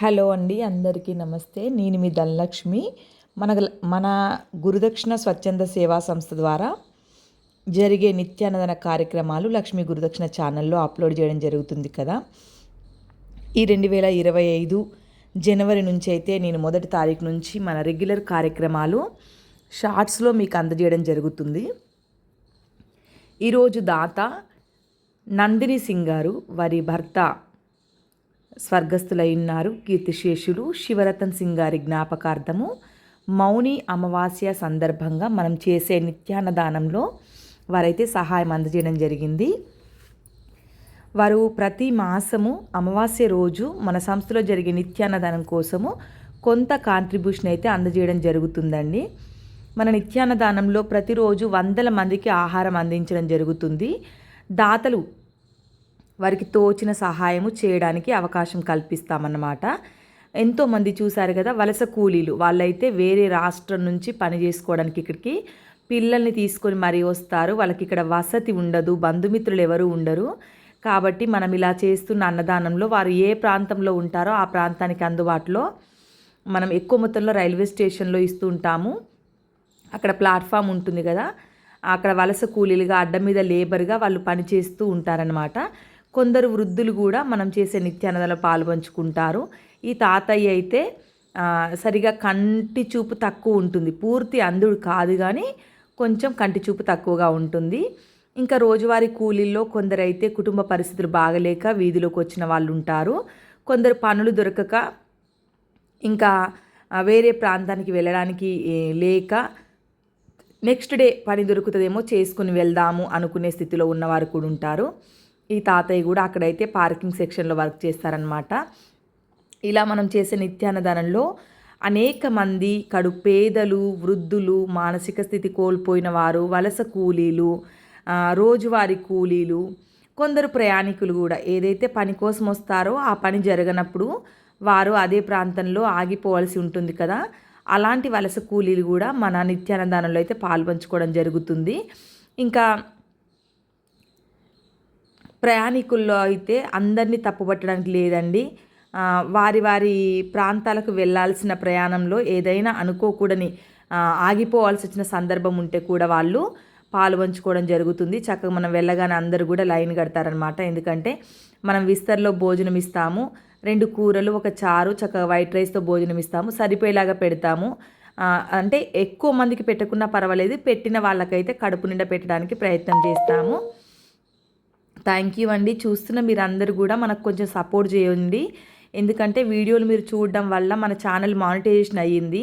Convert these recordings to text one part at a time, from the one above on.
Hello అండి అందరికీ నమస్తే. నేను మీ ధనలక్ష్మి. మన మన గురుదక్షిణ స్వచ్ఛంద సేవా సంస్థ ద్వారా జరిగే నిత్యానదన కార్యక్రమాలు లక్ష్మి గురుదక్షిణ ఛానల్లో అప్లోడ్ చేయడం జరుగుతుంది కదా. ఈ రెండు వేల ఇరవై ఐదు జనవరి నుంచి అయితే నేను మొదటి తారీఖు నుంచి మన రెగ్యులర్ కార్యక్రమాలు షార్ట్స్లో మీకు అందజేయడం జరుగుతుంది. ఈరోజు దాత నందిని సింగ్ గారు వారి భర్త స్వర్గస్థులై కీర్తిశేషులు శివరతన్ సింగ్ గారి జ్ఞాపకార్థము. మౌని అమావాస్య సందర్భంగా మనం చేసే నిత్యాన్నదానంలో వారైతే సహాయం అందజేయడం జరిగింది. వారు ప్రతి మాసము అమావాస్య రోజు మన సంస్థలో జరిగే నిత్యాన్నదానం కోసము కొంత కాంట్రిబ్యూషన్ అయితే అందజేయడం జరుగుతుందండి. మన నిత్యాన్నదానంలో ప్రతిరోజు వందల మందికి ఆహారం అందించడం జరుగుతుంది. దాతలు వారికి తోచిన సహాయము చేయడానికి అవకాశం కల్పిస్తామన్నమాట. ఎంతోమంది చూశారు కదా వలస కూలీలు. వాళ్ళైతే వేరే రాష్ట్రం నుంచి పని చేసుకోవడానికి ఇక్కడికి పిల్లల్ని తీసుకొని మరీ వస్తారు. వాళ్ళకి ఇక్కడ వసతి ఉండదు బంధుమిత్రులు ఎవరు ఉండరు. కాబట్టి మనం ఇలా చేస్తున్న అన్నదానంలో వారు ఏ ప్రాంతంలో ఉంటారో ఆ ప్రాంతానికి అందుబాటులో మనం ఎక్కువ మొత్తంలో రైల్వే స్టేషన్లో ఇస్తూ ఉంటాము. అక్కడ ప్లాట్ఫామ్ ఉంటుంది కదా అక్కడ వలస కూలీలుగా అడ్డం మీద లేబర్గా వాళ్ళు పనిచేస్తూ ఉంటారనమాట కొందరు వృద్ధులు కూడా మనం చేసే నిత్యానదలో పాల్పంచుకుంటారు. ఈ తాతయ్య అయితే సరిగా కంటి చూపు తక్కువ ఉంటుంది. పూర్తి అందుడు కాదు కానీ కొంచెం కంటి చూపు తక్కువగా ఉంటుంది. ఇంకా రోజువారీ కూలీల్లో కొందరైతే కుటుంబ పరిస్థితులు బాగలేక వీధిలోకి వచ్చిన వాళ్ళు ఉంటారు కొందరు పనులు దొరకక ఇంకా వేరే ప్రాంతానికి వెళ్ళడానికి లేక నెక్స్ట్ డే పని దొరుకుతుందేమో చేసుకుని వెళ్దాము అనుకునే స్థితిలో ఉన్నవారు కూడా ఉంటారు. ఈ తాతయ్య కూడా అక్కడైతే పార్కింగ్ సెక్షన్లో వర్క్ చేస్తారనమాట ఇలా మనం చేసే నిత్యాన్నదానంలో అనేక మంది కడు పేదలు వృద్ధులు మానసిక స్థితి కోల్పోయిన వారు వలస కూలీలు రోజువారీ కూలీలు కొందరు ప్రయాణికులు కూడా ఏదైతే పని కోసం వస్తారో ఆ పని జరగనప్పుడు వారు అదే ప్రాంతంలో ఆగిపోవాల్సి ఉంటుంది కదా. అలాంటి వలస కూలీలు కూడా మన నిత్యానందానంలో అయితే పాల్పంచుకోవడం జరుగుతుంది. ఇంకా ప్రయాణికుల్లో అయితే అందరినీ తప్పుపట్టడానికి లేదండి. వారి వారి ప్రాంతాలకు వెళ్ళాల్సిన ప్రయాణంలో ఏదైనా అనుకోకూడని ఆగిపోవాల్సి వచ్చిన సందర్భం ఉంటే కూడా వాళ్ళు పాలు పంచుకోవడం జరుగుతుంది. చక్కగా మనం వెళ్ళగానే అందరూ కూడా లైన్ కడతారనమాట ఎందుకంటే మనం విస్తర్లో భోజనం ఇస్తాము రెండు కూరలు ఒక చారు చక్కగా వైట్ రైస్తో భోజనం ఇస్తాము సరిపోయేలాగా పెడతాము. అంటే ఎక్కువ మందికి పెట్టకున్నా పర్వాలేదు పెట్టిన వాళ్ళకైతే కడుపు నిండా పెట్టడానికి ప్రయత్నం చేస్తాము. థ్యాంక్ యూ అండి. చూస్తున్న మీరు అందరు కూడా మనకు కొంచెం సపోర్ట్ చేయండి. ఎందుకంటే వీడియోలు మీరు చూడడం వల్ల మన ఛానల్ మానిటైజేషన్ అయ్యింది.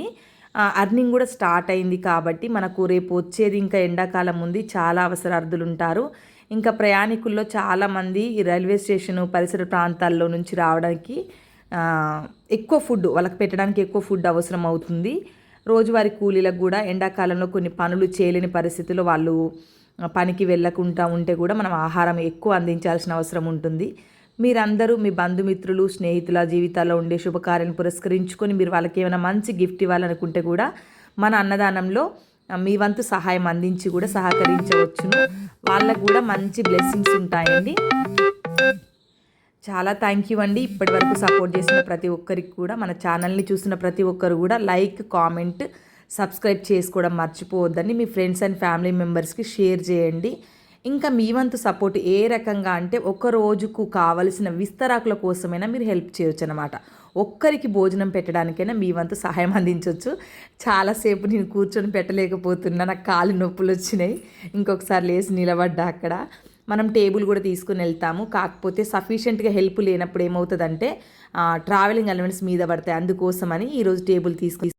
అర్నింగ్ కూడా స్టార్ట్ అయింది కాబట్టి మనకు రేపు వచ్చేది ఇంకా ఎండాకాలం ఉంది. చాలా అవసరార్థులు ఉంటారు. ఇంకా ప్రయాణికుల్లో చాలామంది ఈ రైల్వే స్టేషన్ పరిసర ప్రాంతాల్లో నుంచి రావడానికి ఎక్కువ ఫుడ్ వాళ్ళకి పెట్టడానికి ఎక్కువ ఫుడ్ అవసరం అవుతుంది. రోజువారి కూలీలకు కూడా ఎండాకాలంలో కొన్ని పనులు చేయలేని పరిస్థితుల్లో వాళ్ళు పనికి వెళ్ళకుండా ఉంటే కూడా మనం ఆహారం ఎక్కువ అందించాల్సిన అవసరం ఉంటుంది. మీరందరూ మీ బంధుమిత్రులు స్నేహితుల జీవితాల్లో ఉండే శుభకార్యం పురస్కరించుకొని మీరు వాళ్ళకి ఏమైనా మంచి గిఫ్ట్ ఇవ్వాలనుకుంటే కూడా మన అన్నదానంలో మీ వంతు సహాయం అందించి కూడా సహకరించవచ్చును. వాళ్ళకు కూడా మంచి బ్లెస్సింగ్స్ ఉంటాయండి. చాలా థ్యాంక్ యూ అండి. ఇప్పటి వరకు సపోర్ట్ చేసిన ప్రతి ఒక్కరికి కూడా మన ఛానల్ని చూసిన ప్రతి ఒక్కరు కూడా లైక్ కామెంట్ సబ్స్క్రైబ్ చేసుకోవడం మర్చిపోవద్దని మీ ఫ్రెండ్స్ అండ్ ఫ్యామిలీ మెంబర్స్కి షేర్ చేయండి. ఇంకా మీ వంతు సపోర్ట్ ఏ రకంగా అంటే ఒక రోజుకు కావలసిన విస్తరాకుల కోసమైనా మీరు హెల్ప్ చేయొచ్చు అనమాట ఒక్కరికి భోజనం పెట్టడానికైనా మీ వంతు సహాయం అందించవచ్చు చాలాసేపు నేను కూర్చొని పెట్టలేకపోతున్నా. నాకు కాలు నొప్పులు వచ్చినాయి. ఇంకొకసారి లేచి నిలబడ్డా అక్కడ. మనం టేబుల్ కూడా తీసుకుని వెళ్తాము. కాకపోతే సఫిషియెంట్గా హెల్ప్ లేనప్పుడు ఏమవుతుందంటే ట్రావెలింగ్ అలవెన్స్ మీద పడతాయి. అందుకోసమని ఈరోజు టేబుల్ తీసుకు